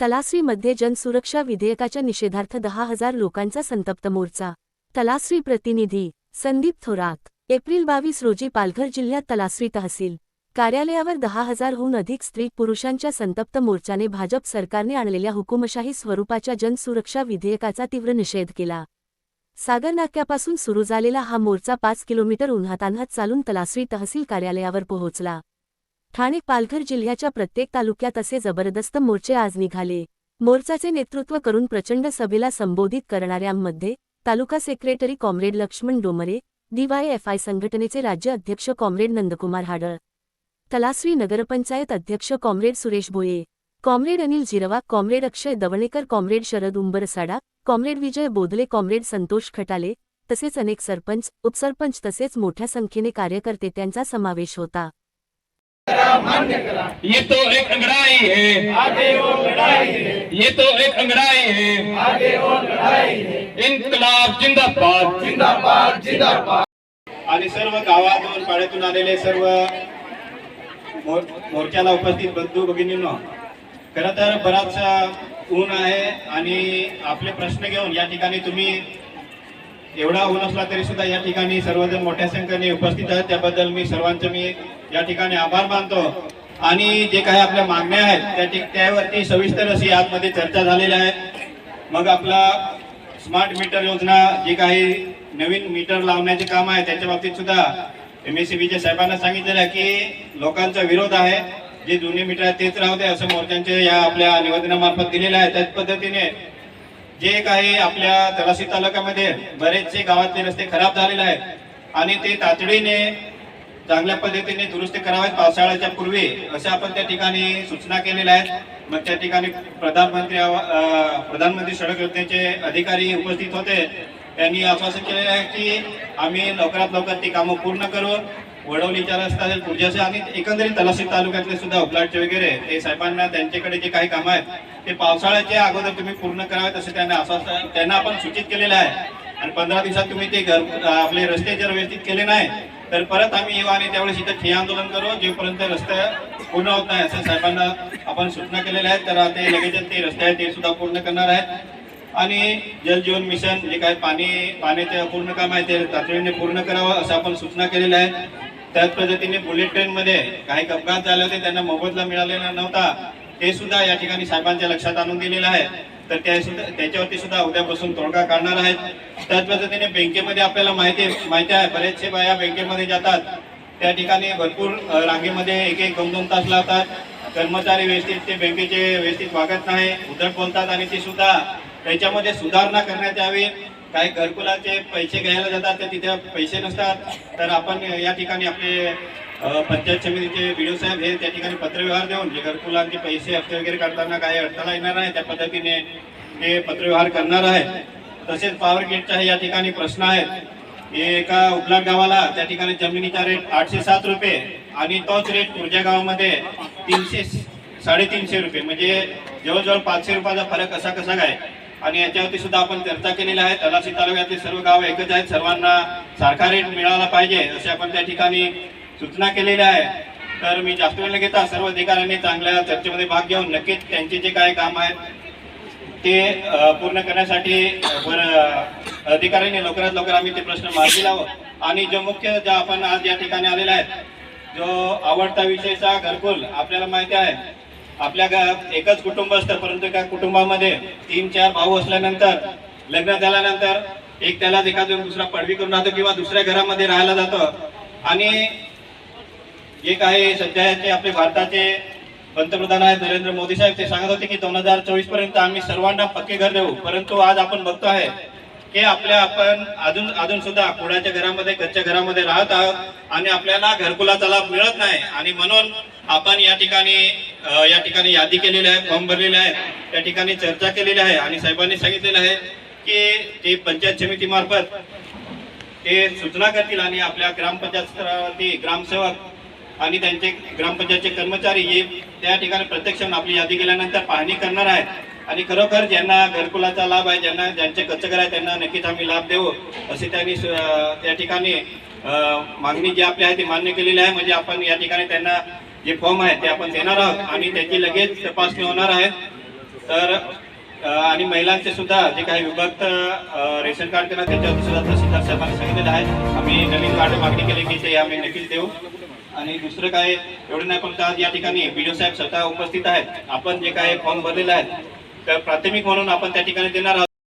तलासरीमध्ये जनसुरक्षा विधेयकाच्या निषेधार्थ दहा हजार लोकांचा संतप्त मोर्चा. तलासरी प्रतिनिधी संदीप थोरात एप्रिल बावीस रोजी पालघर जिल्ह्यात तलासरी तहसील कार्यालयावर दहा हजारहून अधिक स्त्री पुरुषांच्या संतप्त मोर्चाने भाजप सरकारने आणलेल्या हुकुमशाही स्वरूपाच्या जनसुरक्षा विधेयकाचा तीव्र निषेध केला. सागर नाक्यापासून सुरू झालेला हा मोर्चा पाच किलोमीटर उन्हातान्हात चालून तलासरी तहसील कार्यालयावर पोहोचला. ठाणे पालघर जिल्ह्याच्या प्रत्येक तालुक्यात असे जबरदस्त मोर्चे आज निघाले. मोर्चाचे नेतृत्व करून प्रचंड सभेला संबोधित करणाऱ्यांमध्ये taluka secretary comrade Laxman Domare DYFI संघटनेचे राज्य अध्यक्ष कॉम्रेड नंदकुमार हाडळ तलासरी नगरपंचायत अध्यक्ष comrade Suresh Bhoye comrade Anil Jirwa comrade Akshay Davnekar comrade Sharad Umbarsada comrade Vijay Bodhle comrade Santosh Khatale तसेच अनेक सरपंच उपसरपंच तसेच मोठ्या संख्येने कार्यकर्ते त्यांचा समावेश होता. ये तो एक अंगड़ाई है। आगे वो लड़ाई है ये तो एक अंगड़ाई है। आगे वो लड़ाई है इन्कलाब जिंदाबाद। जिंदाबाद जिंदाबाद आणि सर्व गावातून पाड्यातून आलेले सर्व मोर्चाला उपस्थित बंधू भगिनींनो खर तर बराच ऊन आहे आणि आपले प्रश्न घेऊन या ठिकाणी तुम्ही एवढा ऊन असला तरी सुद्धा या ठिकाणी सर्वजण मोठ्या संख्येने उपस्थित आहेत. त्याबद्दल मी सर्वांचं मी या ठिकाणी आभार मानतो. आणि जे काही आपल्या मागण्या आहेत त्या ठिक- त्यावरती सविस्तर अशी आतमध्ये चर्चा झालेल्या आहेत मग आपला स्मार्ट मीटर योजना जी काही नवीन मीटर लावण्याचे काम आहे त्याच्या बाबतीत सुद्धा एम एस सी साहेबांना सांगितलेलं आहे की लोकांचा विरोध आहे. जे जुने मीटर आहेत तेच राहते असं मोर्चांचे या आपल्या निवेदनामार्फत दिलेलं आहे. त्याच पद्धतीने जे काही आपल्या तलाशी तालुक्यामध्ये बरेचसे गावातले रस्ते खराब झालेले आहेत. आणि ते तातडीने चांगल्या पद्धतीने दुरुस्ती कराव्यात. पावसाळ्याच्या पूर्वी अशा आपण त्या ठिकाणी सूचना केलेल्या आहेत. मग त्या ठिकाणी प्रधानमंत्री प्रधानमंत्री सडक योजनेचे अधिकारी उपस्थित होते. त्यांनी आश्वासन केलेलं आहे की आम्ही लवकरात लवकर ती कामं पूर्ण करू. वडवलीच्या रस्ता असेल पुढच्याचे आणि एकंदरीत तलाशी तालुक्यातले सुद्धा उपलाटचे वगैरे ते साहेबांना त्यांच्याकडे जे काही कामं आहेत ते पावसाळ्याच्या अगोदर तुम्ही पूर्ण करावेत असं त्यांना आश्वासन त्यांना आपण सूचित केलेलं आहे. आणि पंधरा दिवसात तुम्ही ते घर आपले रस्ते जर व्यवस्थित केले नाही तर परत आम्ही येऊ आणि त्यावेळेस इथं ठिय्या आंदोलन करू जेपर्यंत रस्ते पूर्ण होत नाही असं साहेबांना आपण सूचना केलेल्या आहेत. तर ते लगेचच ते रस्ते आहेत ते सुद्धा पूर्ण करणार आहेत. आणि जल जीवन मिशन जे काही पाणी पाण्याचे पूर्ण काम आहे ते तातडीने पूर्ण करावं असं आपण सूचना केलेल्या आहेत. त्याच पद्धतीने बुलेट ट्रेन मध्ये काही अपघात झाले होते त्यांना मोबदला मिळालेला नव्हता. ते सुद्धा या ठिकाणी साहेबांच्या लक्षात आणून दिलेलं आहे. तर त्या सुद्धा त्याच्यावरती सुद्धा उद्यापासून तोडगा काढणार आहेत. त्याच पद्धतीने बँकेमध्ये आपल्याला माहिती माहिती आहे बरेचसे बाया बँकेमध्ये जातात. त्या ठिकाणी भरपूर रांगेमध्ये एक एक दोन दोन तास लावतात. कर्मचारी व्यवस्थित ते बँकेचे व्यवस्थित वागत नाही. उद्धट बोलतात आणि ते सुद्धा त्याच्यामध्ये सुधारणा करण्यात यावी. काही घरकुलाचे पैसे घ्यायला जातात तर तिथे पैसे नसतात. तर आपण या ठिकाणी आपले पंचायत समितीचे व्हिडिओ साहेब हे त्या ठिकाणी पत्रव्यवहार देऊन जे घरकुलांचे पैसे हप्ते वगैरे काढताना काही अडथळा येणार नाही त्या पद्धतीने ते पत्रव्यवहार करणार आहे. तसेच पॉवर गेटचा या ठिकाणी प्रश्न आहेत. एका उपलाट गावाला त्या ठिकाणी जमिनीचा रेट आठशे सात रुपये आणि तोच रेट पुढच्या गावामध्ये तीनशे साडेतीनशे रुपये. म्हणजे जवळजवळ पाचशे रुपयाचा फरक कसा कसा काय? आणि याच्यावरती सुद्धा आपण चर्चा केलेली आहे. तलाशी तालुक्यातले सर्व गाव एकच आहेत. सर्वांना सारखा रेट मिळाला पाहिजे असे आपण त्या ठिकाणी सूचना केलेल्या आहे. तर मी जास्त वेळ घेता सर्व अधिकाऱ्यांनी चांगल्या चर्चेमध्ये भाग घेऊन नक्कीच त्यांचे जे काय काम आहेत ते पूर्ण करण्यासाठी अधिकाऱ्यांनी लवकरात लवकर आम्ही ते प्रश्न मार्गी लावं. आणि जो मुख्य ज्या आपण आज या ठिकाणी आलेला आहे जो आवडता विषयचा घरकुल आपल्याला माहिती आहे आपल्या घरात एकच कुटुंब असतं परंतु त्या कुटुंबामध्ये तीन चार भाऊ असल्यानंतर लग्न झाल्यानंतर एक त्याला एखादं दुसरा पडवी करून राहतो किंवा दुसऱ्या घरामध्ये राहायला जातो. आणि जे काही सध्याचे आपले भारताचे पंतप्रधान आहेत नरेंद्र मोदी साहेब ते सांगत होते की दोन हजार चोवीसपर्यंत आम्ही सर्वांना पक्के घर देऊ. परंतु आज आपण बघतो आहे की आपल्या आपण अजून अजून सुद्धा कोणाच्या घरामध्ये कच्च्या घरामध्ये राहत आहोत आणि आपल्याला घरकुलाचा लाभ मिळत नाही. आणि म्हणून आपण या ठिकाणी या ठिकाणी यादी केलेली आहे फॉर्म भरलेले आहे त्या ठिकाणी चर्चा केलेली आहे आणि साहेबांनी सांगितलेलं आहे की ते पंचायत समितीमार्फत ते सूचना करतील आणि आपल्या ग्रामपंचायत स्तरावरती ग्रामसेवक आणि त्यांचे ग्रामपंचायतचे कर्मचारी हे त्या ठिकाणी प्रत्यक्ष आपली यादी केल्यानंतर पाहणी करणार आहेत. आणि खरोखर ज्यांना घरकुलाचा लाभ आहे ज्यांना ज्यांचे कचकर आहे त्यांना नक्कीच आम्ही लाभ देऊ असे त्यांनी त्या ठिकाणी मागणी जी आपली आहे ती मान्य केलेली आहे. म्हणजे आपण या ठिकाणी त्यांना जे फॉर्म आहे ते आपण देणार आहोत आणि त्याची लगेच तपासणी होणार आहे. तर आणि महिलांचे सुद्धा जे काही विभक्त रेशन कार्ड त्यांना त्याच्यावरती सुद्धा तहसीलदार साहेबांनी सांगितलेलं आहे. आम्ही नवीन कार्ड मागणी केली की ते आम्ही नक्कीच देऊ. आणि दुसरं काय एवढं नाही फक्त आज या ठिकाणी बी साहेब स्वतः उपस्थित आहेत. आपण जे काय फॉर्म भरलेला आहे तर प्राथमिक म्हणून आपण त्या ठिकाणी देणार आहोत.